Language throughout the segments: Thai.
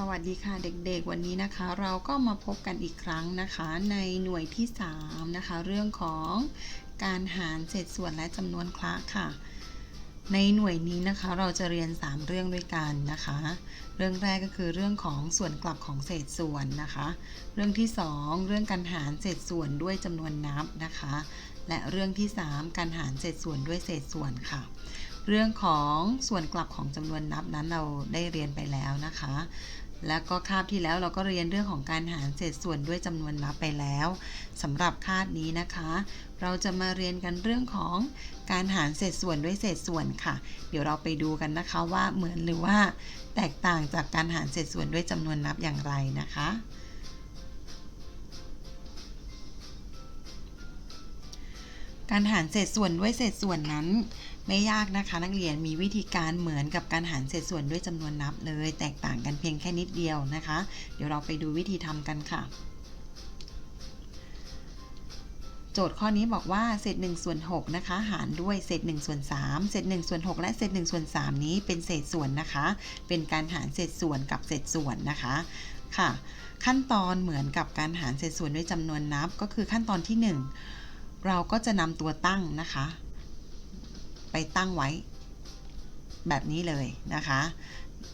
สวัสดีค่ะเด็กๆ วันนี้นะคะ เราก็มาพบกันอีกครั้งนะคะในหน่วยที่ 3 นะคะ เรื่องของการหารเศษส่วนและจำนวนคละค่ะ ในหน่วยนี้นะคะเราจะเรียน 3 เรื่องด้วยกันนะคะ เรื่องแรกก็คือเรื่องของส่วนกลับของเศษส่วนนะคะ เรื่องที่ 2 เรื่องการหารเศษส่วนด้วยจำนวนนับนะคะ และเรื่องที่ 3 การหารเศษส่วนด้วยเศษส่วนค่ะเรื่องของส่วนกลับของจำนวนนับนั้นเราได้เรียนไปแล้วนะคะ แล้วก็คาบที่แล้วเราก็เรียนเรื่องของการหารเศษส่วนด้วยจำนวนนับไปแล้วสำหรับคาบนี้นะคะ เราจะมาเรียนกันเรื่องของการหารเศษส่วนด้วยเศษส่วนค่ะ เดี๋ยวเราไปดูกันนะคะว่าเหมือนหรือว่า แตกต่างจากการหารเศษส่วนด้วยจำนวนนับอย่างไรนะคะ การหารเศษส่วนด้วยเศษส่วนนั้น ไม่ยากนะคะ นักเรียนมีวิธีการเหมือนกับการหารเศษส่วนด้วยจำนวนนับเลย แตกต่างกันเพียงแค่นิดเดียวนะคะ เดี๋ยวเราไปดูวิธีทำกันค่ะ โจทย์ข้อนี้บอกว่าเศษ1ส่วน6นะคะ หารด้วยเศษ1ส่วน3เศษ1ส่วน6และเศษ1ส่วน3นี้เป็นเศษส่วนนะคะ เป็นการหารเศษส่วนกับเศษส่วนนะคะค่ะ ขั้นตอนเหมือนกับการหารเศษส่วนด้วยจำนวนนับก็คือขั้นตอนที่ 1 เราก็จะนำตัวตั้งนะคะ ไปตั้งไว้ แบบนี้เลยนะคะ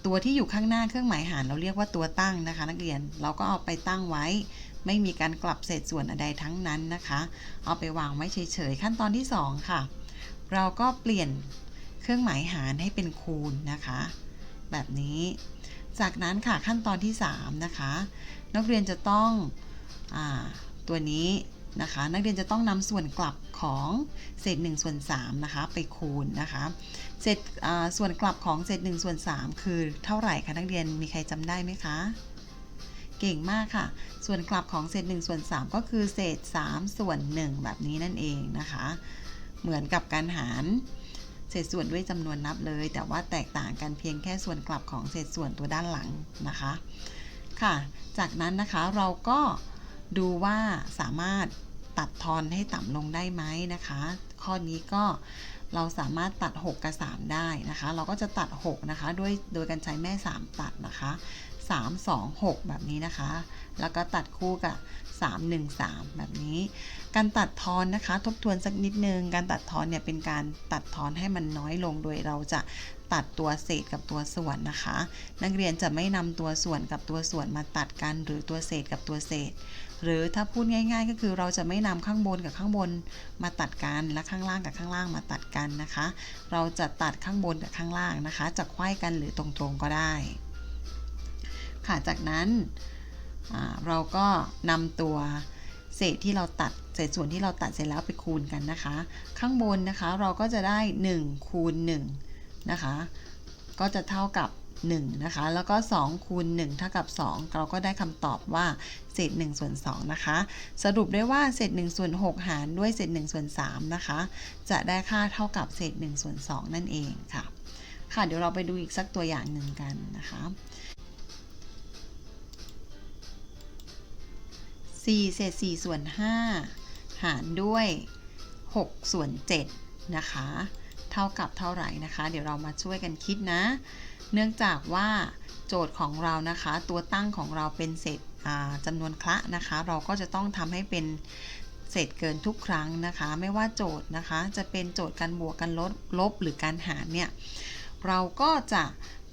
ตัวที่อยู่ข้างหน้าเครื่องหมายหารเราเรียกว่าตัวตั้งนะคะ นักเรียนเราก็เอาไปตั้งไว้ ไม่มีการกลับเศษส่วนใดทั้งนั้นนะคะ เอาไปวางไว้เฉยๆขั้นตอนที่ 2 ค่ะ เราก็เปลี่ยนเครื่องหมายหารให้เป็นคูณนะคะ แบบนี้ จากนั้นค่ะขั้นตอนที่ 3 นะคะ นักเรียนจะต้องอตัวนี้ นะคะ นักเรียนจะต้องนำส่วนกลับของเศษ1ส่วน3นะคะ ไปคูณนะคะเศษส่วนกลับของเศษ1ส่วน3คือเท่าไหร่คะนักเรียนมีใครจำได้ไหมคะเก่งมากค่ะ ส่วนกลับของเศษ1ส่วน3ก็คือเศษ 3 ส่วน 1 แบบนี้นั่นเองนะคะ เหมือนกับการหารเศษส่วนด้วยจำนวนนับเลย แต่ว่าแตกต่างกันเพียงแค่ส่วนกลับของเศษส่วนตัวด้านหลังนะคะ ค่ะ จากนั้นนะคะเราก็ ดูว่าสามารถตัดทอนให้ต่ำลงได้ไหมนะคะ ข้อนี้ก็เราสามารถตัด 6 กับ 3 ได้นะคะ เราก็จะตัด 6 นะคะ ด้วยโดยการใช้แม่ 3 ตัดนะคะ 3 2 6 แบบนี้นะคะ แล้วก็ตัดคู่กับ 3 1 3 แบบนี้ การตัดทอนนะคะ ทบทวนสักนิดนึง การตัดทอนเนี่ยเป็นการตัดทอนให้มันน้อยลงโดยเราจะตัดตัวเศษกับตัวส่วนนะคะ นักเรียนจะไม่นำตัวส่วนกับตัวส่วนมาตัดกันหรือตัวเศษกับตัวเศษ หรือถ้าพูดง่าย ๆ ก็คือเราจะไม่นำข้างบนกับข้างบนมาตัดกันและข้างล่างกับข้างล่างมาตัดกันนะคะ เราจะตัดข้างบนกับข้างล่างนะคะจะไขว้กันหรือตรงๆก็ได้ ค่ะจากนั้นเราก็นำตัวเศษที่เราตัดเศษส่วนที่เราตัดเสร็จแล้วไปคูณกันนะคะ ข้างบนนะคะเราก็จะได้1คูณ1นะคะ ก็จะเท่ากับ 1 นะคะ แล้วก็ 2 คูณ 1 เท่ากับ 2 เราก็ได้คำตอบว่าเศษ1ส่วน2นะคะ สรุปได้ว่าเศษ1ส่วน6หารด้วยเศษ1ส่วน3นะคะ จะได้ค่าเท่ากับเศษ1ส่วน2นั่นเองค่ะ ค่ะเดี๋ยวเราไปดูอีกสักตัวอย่างหนึ่งกันนะคะ4เศษ4ส่วน5หารด้วย6ส่วน7นะคะ เท่ากับเท่าไหร่นะคะ เดี๋ยวเรามาช่วยกันคิดนะ เนื่องจากว่าโจทย์ของเรานะคะ ตัวตั้งของเราเป็นเศษจำนวนคละนะคะ เราก็จะต้องทำให้เป็นเศษเกินทุกครั้งนะคะ ไม่ว่าโจทย์นะคะ จะเป็นโจทย์การบวกกันลดลบหรือการหารเนี่ยเราก็จะ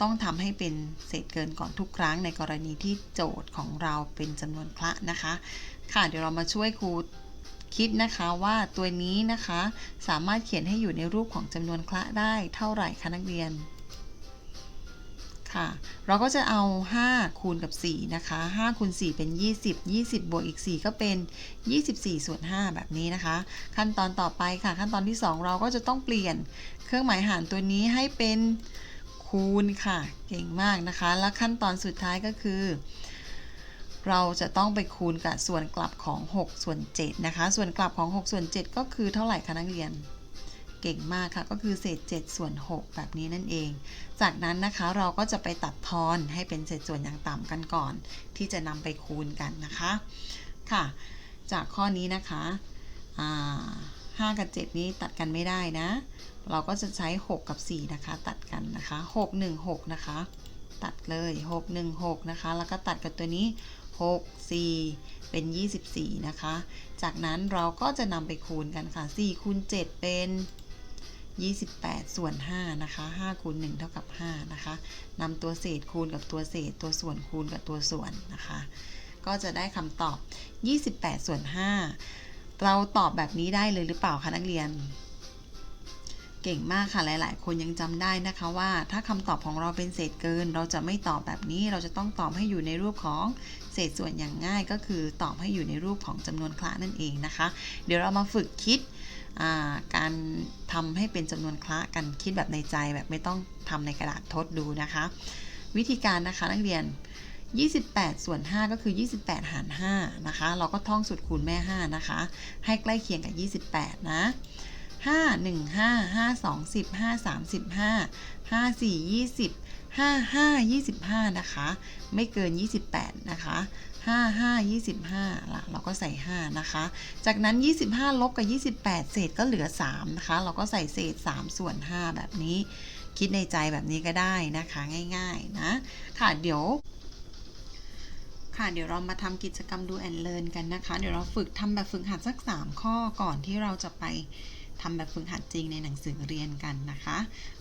ต้องทำให้เป็นเศษเกินก่อนทุกครั้งในกรณีที่โจทย์ของเราเป็นจำนวนคละนะคะ ค่ะเดี๋ยวเรามาช่วยครูคิดนะคะว่าตัวนี้นะคะ สามารถเขียนให้อยู่ในรูปของจำนวนคละได้เท่าไหร่คะนักเรียน ค่ะ เราก็จะเอา 5 คูณกับ 4 นะคะ 5 คูณ 4 เป็น 20 20 บวกอีก 4 ก็เป็น 24 ส่วน 5 แบบนี้นะคะ ขั้นตอนต่อไปค่ะ ขั้นตอนที่ 2 เราก็จะต้องเปลี่ยนเครื่องหมายหารตัวนี้ให้เป็นคูณค่ะ เก่งมากนะคะ แล้วขั้นตอนสุดท้ายก็คือ เราจะต้องไปคูณกับส่วนกลับของ 6 ส่วน 7 นะคะ ส่วนกลับของ 6 ส่วน 7 ก็คือเท่าไหร่คะนักเรียน เก่งมากค่ะ ก็คือเศษ 7 ส่วน 6 แบบนี้นั่นเอง จากนั้นนะคะเราก็จะไปตัดทอนให้เป็นเศษส่วนอย่างต่ำกันก่อน ที่จะนำไปคูณกันนะคะค่ะ จากข้อนี้นะคะ5กับ 7 นี้ตัดกันไม่ได้นะ เราก็จะใช้ 6 กับ 4 นะคะ ตัดกันนะคะ 6 1 6 นะคะ ตัดเลย 6 1 6 นะคะ แล้วก็ตัดกับตัวนี้ 6 4 เป็น 24 นะคะ จากนั้นเราก็จะนำไปคูณกันค่ะ 4 คูณ 7 เป็น 28 ส่วน 5 นะคะ5คูณ1เท่ากับ 5 นะคะนำตัวเศษคูณกับตัวเศษ ตัวส่วนคูณกับตัวส่วนนะคะ ก็จะได้คำตอบ 28 ส่วน 5 เราตอบแบบนี้ได้เลยหรือเปล่าคะนักเรียน เก่งมากค่ะหลาย ๆ คนยังจำได้นะคะว่า ถ้าคำตอบของเราเป็นเศษเกิน เราจะไม่ตอบแบบนี้ เราจะต้องตอบให้อยู่ในรูปของเศษส่วนอย่างง่าย ก็คือตอบให้อยู่ในรูปของจำนวนคละนั่นเองนะคะ เดี๋ยวเรามาฝึกคิด การทำให้เป็นจำนวนคละกันคิดแบบในใจแบบไม่ต้องทำในกระดาษทดดูนะคะ วิธีการนะคะนักเรียน 28 ส่วน 5 ก็คือ 28 หาร 5 นะคะ เราก็ท่องสูตรคูณแม่ 5 นะคะ ให้ใกล้เคียงกับ 28 นะ5 1 5 5 2 10 5 3 15 5 4 20 5 5 25นะคะ ไม่เกิน28นะคะ 5 5 25ล่ะเราก็ใส่ 5 นะคะ จากนั้น 25 ลบกับ 28 เศษก็เหลือ 3 นะคะ เราก็ใส่เศษ 3 ส่วน 5 แบบนี้ คิดในใจแบบนี้ก็ได้นะคะ ง่าย ๆ นะ ค่ะเดี๋ยว ค่ะเดี๋ยวเรามาทำกิจกรรมดูแอนเลิร์นกันนะคะ เดี๋ยวเราฝึกทำแบบฝึกหัดสัก 3 ข้อก่อนที่เราจะไป ทำแบบฝึกหัดจริงในหนังสือเรียนกันนะคะ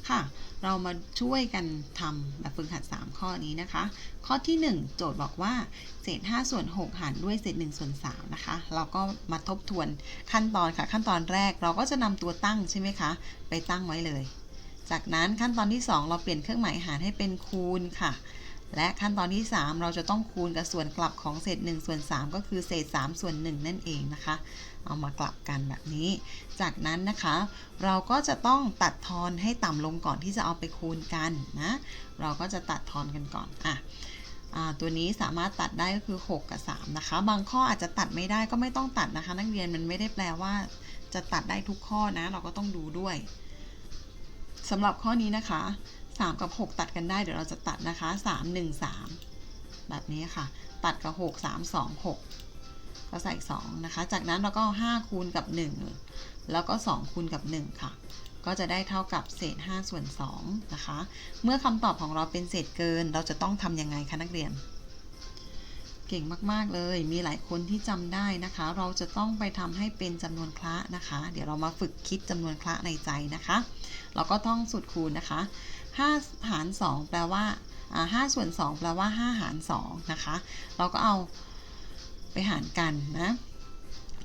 ค่ะ เรามาช่วยกันทำแบบฝึกหัด 3 ข้อนี้นะคะ ข้อที่ 1 โจทย์บอกว่าเศษ5ส่วน6หารด้วยเศษ1ส่วน3นะคะ เราก็มาทบทวนขั้นตอนค่ะ ขั้นตอนแรกเราก็จะนำตัวตั้งใช่ไหมคะ ไปตั้งไว้เลย จากนั้นขั้นตอนที่ 2 เราเปลี่ยนเครื่องหมายหารให้เป็นคูณค่ะและขั้นตอนที่ 3 เราจะต้องคูณกับส่วนกลับของเศษ1ส่วน3ก็คือเศษ3ส่วน1นั่นเองนะคะ เอามากลับกันแบบนี้ จากนั้นนะคะ เราก็จะต้องตัดทอนให้ต่ำลงก่อนที่จะเอาไปคูณกันนะ เราก็จะตัดทอนกันก่อนอะตัวนี้สามารถตัดได้ก็คือ 6 กับ 3 นะคะ บางข้ออาจจะตัดไม่ได้ก็ไม่ต้องตัดนะคะ นักเรียนมันไม่ได้แปลว่า จะตัดได้ทุกข้อนะ เราก็ต้องดูด้วยสำหรับข้อนี้นะคะ 3 กับ 6 ตัดกันได้เดี๋ยวเราจะตัดนะคะ 3 1 3 แบบนี้ค่ะ ตัดกับ 6 3 2 6 ก็ใส่ 2 นะคะ จากนั้นเราก็ 5 คูณกับ 1 แล้วก็ 2 คูณกับ 1 ค่ะ ก็จะได้เท่ากับเศษ 5 ส่วน 2 นะคะ เมื่อคำตอบของเราเป็นเศษเกิน เราจะต้องทำยังไงคะนักเรียน เก่งมาก ๆ เลย มีหลายคนที่จำได้นะคะ เราจะต้องไปทำให้เป็นจำนวนคละนะคะ เดี๋ยวเรามาฝึกคิดจำนวนคละในใจนะคะ เราก็ต้องสูตรคูณนะคะ 5 หาร 2 แปลว่า5ส่วน 2 แปลว่า 5 หาร 2 นะคะ เราก็เอา หารกันนะ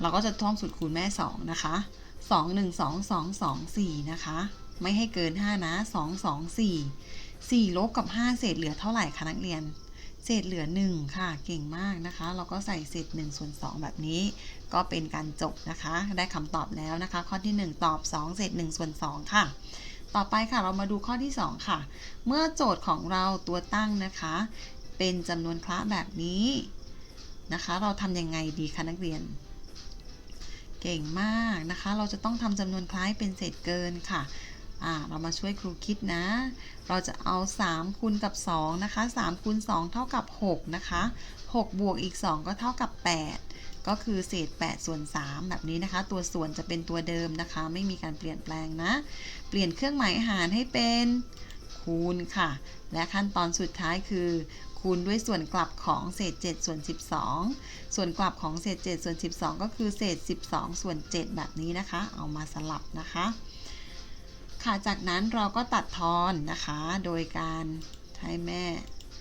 เราก็จะท่องสูตรคูณแม่ 2 นะคะ 2 1 2 2 2 4 นะคะ ไม่ให้เกิน 5 นะ 2 2 4 4 ลบกับ 5 เศษเหลือเท่าไหร่คะนักเรียน เศษเหลือ 1 ค่ะ เก่งมากนะคะ เราก็ใส่เศษ1ส่วน2 แบบนี้ ก็เป็นการจบนะคะ ได้คำตอบแล้วนะคะ ข้อที่ 1 ตอบ 2 เศษ1ส่วน2 ค่ะต่อไปค่ะเรามาดูข้อที่ 2 ค่ะ เมื่อโจทย์ของเราตัวตั้งนะคะ เป็นจำนวนคละแบบนี้ นะคะ เราทำยังไงดีคะนักเรียน เก่งมากนะคะ เราจะต้องทำจำนวนคล้ายเป็นเศษเกินค่ะเรามาช่วยครูคิดนะ เราจะเอา 3คูณกับ 2 นะคะ3คูณ2เท่ากับ 6 นะคะ 6 บวกอีก 2 ก็เท่ากับ 8 ก็คือเศษ 8 ส่วน 3 แบบนี้นะคะ ตัวส่วนจะเป็นตัวเดิมนะคะ ไม่มีการเปลี่ยนแปลงนะ เปลี่ยนเครื่องหมายหารให้เป็นคูณค่ะ และขั้นตอนสุดท้ายคือ คูณด้วยส่วนกลับของเศษ 7 ส่วน 12 ส่วนกลับของเศษ 7 ส่วน 12 ก็คือเศษ 12 ส่วน 7 แบบนี้นะคะ เอามาสลับนะคะ ค่ะจากนั้นเราก็ตัดทอนนะคะ โดยการให้แม่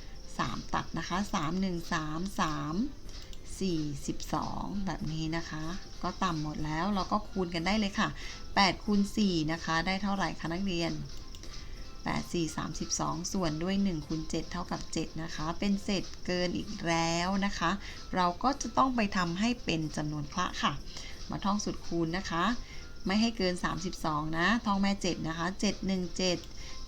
3 ตัดนะคะ 3 1 3 3 42 แบบนี้นะคะ ก็ต่ำหมดแล้วเราก็คูณกันได้เลยค่ะ8คูณ4นะคะ ได้เท่าไหร่คะนักเรียน 8 4 32 ส่วนด้วย1คูณ7เท่ากับ 7 นะคะ เป็นเศษเกินอีกแล้วนะคะ เราก็จะต้องไปทำให้เป็นจำนวนคละค่ะ มาท่องสูตรคูณนะคะ ไม่ให้เกิน 32 นะ ท่องแม่ 7 นะคะ 7 1 7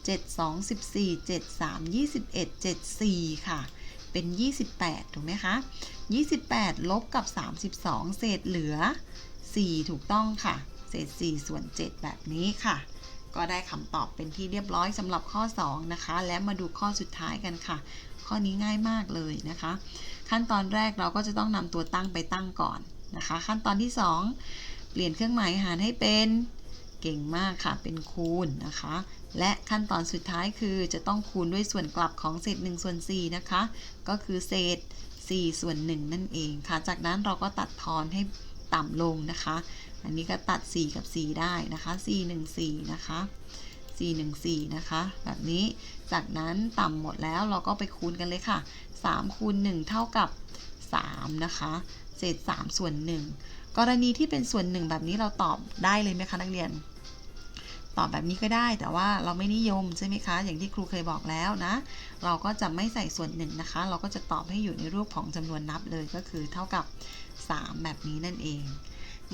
7 2 14 7 3 21 7 4 ค่ะ เป็น 28 ถูกไหมคะ 28 ลบกับ 32 เศษเหลือ 4 ถูกต้องค่ะ เศษ 4 ส่วน 7 แบบนี้ค่ะ ก็ได้คำตอบเป็นที่เรียบร้อยสำหรับข้อ 2 นะคะ และมาดูข้อสุดท้ายกันค่ะ ข้อนี้ง่ายมากเลยนะคะ ขั้นตอนแรกเราก็จะต้องนำตัวตั้งไปตั้งก่อนนะคะ ขั้นตอนที่ 2 เปลี่ยนเครื่องหมายหารให้เป็นเก่งมากค่ะเป็นคูณนะคะ และขั้นตอนสุดท้ายคือจะต้องคูณด้วยส่วนกลับของเศษ1ส่วน4นะคะ ก็คือเศษ4ส่วน1นั่นเองค่ะ จากนั้นเราก็ตัดทอนให้ต่ำลงนะคะ อันนี้ก็ตัด 4 กับ 4 ได้นะคะ 4 1 4 นะคะ 4 1 4 นะคะ แบบนี้ จากนั้นต่ำหมดแล้วเราก็ไปคูณกันเลยค่ะ 3 คูณ 1 เท่ากับ 3 นะคะ เศษ 3 ส่วน 1 กรณีที่เป็นส่วน 1 แบบนี้เราตอบได้เลยไหมคะนักเรียน ตอบแบบนี้ก็ได้แต่ว่าเราไม่นิยมใช่ไหมคะ อย่างที่ครูเคยบอกแล้วนะ เราก็จะไม่ใส่ส่วนหนึ่งนะคะ เราก็จะตอบให้อยู่ในรูปของจำนวนนับเลยก็คือเท่ากับ 3 แบบนี้นั่นเอง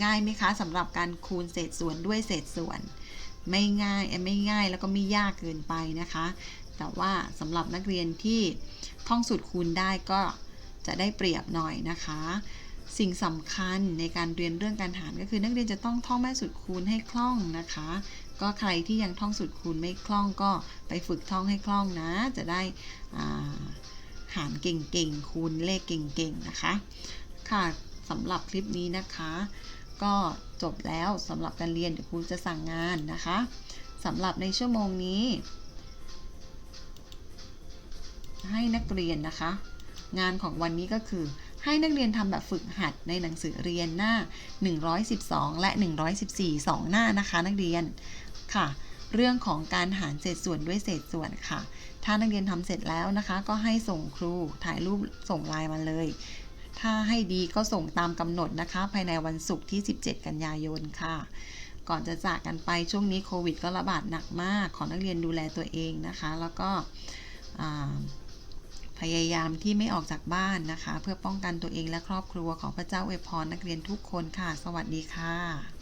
ง่ายไหมคะสำหรับการคูณเศษส่วนด้วยเศษส่วน ไม่ง่ายไม่ง่ายแล้วก็ไม่ยากเกินไปนะคะ แต่ว่าสำหรับนักเรียนที่ท่องสูตรคูณได้ก็จะได้เปรียบหน่อยนะคะ สิ่งสำคัญในการเรียนเรื่องการหารก็คือนักเรียนจะต้องท่องแม่สูตรคูณให้คล่องนะคะ ก็ใครที่ยังท่องสูตรคูณไม่คล่องก็ไปฝึกท่องให้คล่องนะ จะได้หารเก่งๆ คูณเลขเก่งๆ นะคะ ค่ะสำหรับคลิปนี้นะคะ ก็จบแล้วสำหรับการเรียนเดี๋ยวครูจะสั่งงานนะคะสำหรับในชั่วโมงนี้ ให้นักเรียนนะคะ งานของวันนี้ก็คือ ให้นักเรียนทำแบบฝึกหัดในหนังสือเรียนหน้า 112 และ 114 2 หน้านะคะ นักเรียนค่ะ เรื่องของการหารเศษส่วนด้วยเศษส่วนค่ะ ถ้านักเรียนทำเสร็จแล้วนะคะ ก็ให้ส่งครูถ่ายรูปส่งไลน์มาเลย ถ้าให้ดีก็ส่งตามกำหนดนะคะ ภายในวันศุกร์ที่ 17 กันยายนค่ะ ก่อนจะจากกันไปช่วงนี้โควิดก็ระบาดหนักมาก ขอนักเรียนดูแลตัวเองนะคะ แล้วก็พยายามที่ไม่ออกจากบ้านนะคะ เพื่อป้องกันตัวเองและครอบครัวของพระเจ้าอวยพรนักเรียนทุกคนค่ะ สวัสดีค่ะ